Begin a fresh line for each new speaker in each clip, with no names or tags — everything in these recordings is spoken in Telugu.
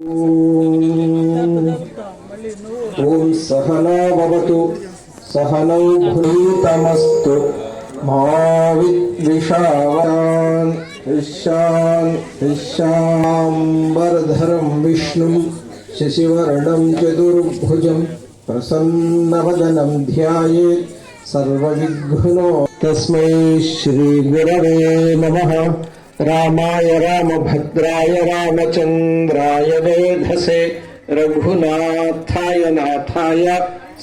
ॐ सहना भवतु। सहनौ भूतमस्तु। मा विद्विषावान् विशान् विशाम्बरधरं विष्णुं शशिवर्णं चतुर्भुजं प्रसन्नवदनं ध्यायेत्। सर्वविघ्नो तस्मै श्रीगुरवे नमः। రామాయ రామభద్రాయ రామచంద్రాయ వేధసే రఘునాథాయ నాథాయ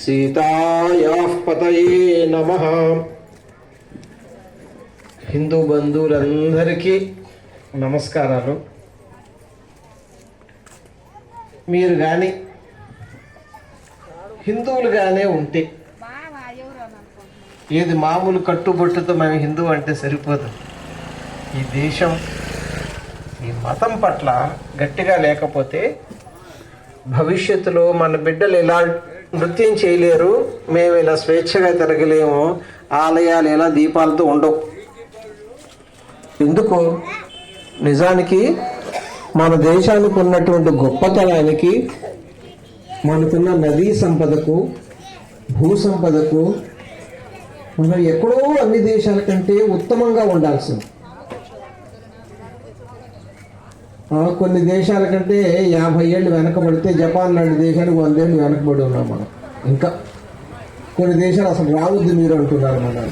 సీతాయాపతయే నమ. హిందూ బంధువులందరికీ నమస్కారాలు. మీరు కానీ హిందువులుగానే ఉంటే ఏది మామూలు కట్టుబొట్టుతో మేము హిందువు అంటే సరిపోదు. ఈ దేశం ఈ మతం పట్ల గట్టిగా లేకపోతే భవిష్యత్తులో మన బిడ్డలు ఎలా నృత్యం చేయలేరు మేము ఇలా స్వేచ్ఛగా తిరగలేము ఆలయాలు ఎలా దీపాలతో ఉండవు. ఎందుకు? నిజానికి మన దేశానికి ఉన్నటువంటి గొప్పతనానికి మనకున్న నదీ సంపదకు భూ సంపదకు మనం ఎక్కడో అన్ని దేశాల కంటే ఉత్తమంగా ఉండాల్సింది ఆ, కొన్ని దేశాల కంటే యాభై ఏళ్ళు వెనకబడితే జపాన్ లాంటి దేశానికి వందేళ్ళు వెనకబడి ఉన్నాం మనం. ఇంకా కొన్ని దేశాలు అసలు రావద్దు మీరు అంటున్నారు మనం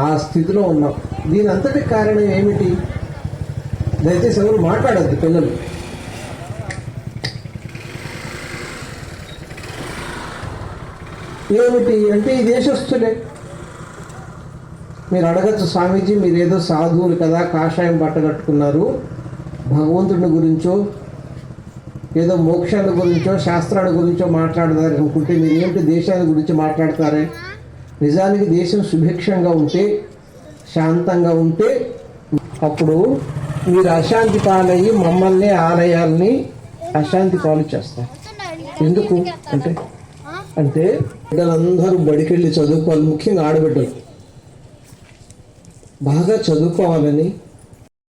ఆ స్థితిలో ఉన్నాం. దీని అంతటి కారణం ఏమిటి? దయచేసి ఎవరు మాట్లాడద్దు పిల్లలు. ఏమిటి అంటే ఈ దేశస్తులే మీరు అడగచ్చు స్వామీజీ మీరేదో సాధువులు కదా కాషాయం బట్ట కట్టుకున్నారు. భగవంతుడి గురించో ఏదో మోక్షాల గురించో శాస్త్రాల గురించో మాట్లాడతారు అనుకుంటే మీరు ఏంటి దేశాల గురించి మాట్లాడతారే? నిజానికి దేశం సుభిక్షంగా ఉంటే శాంతంగా ఉంటే అప్పుడు మీరు అశాంతి పాలయ్యి మమ్మల్ని ఆలయాల్ని అశాంతి పాలు చేస్తారు. ఎందుకు? అంటే అంటే బిడ్డలందరూ బడికెళ్ళి చదువుకోవాలి ముఖ్యంగా ఆడబిడ్డలు. బాగా చదువుకోవాలని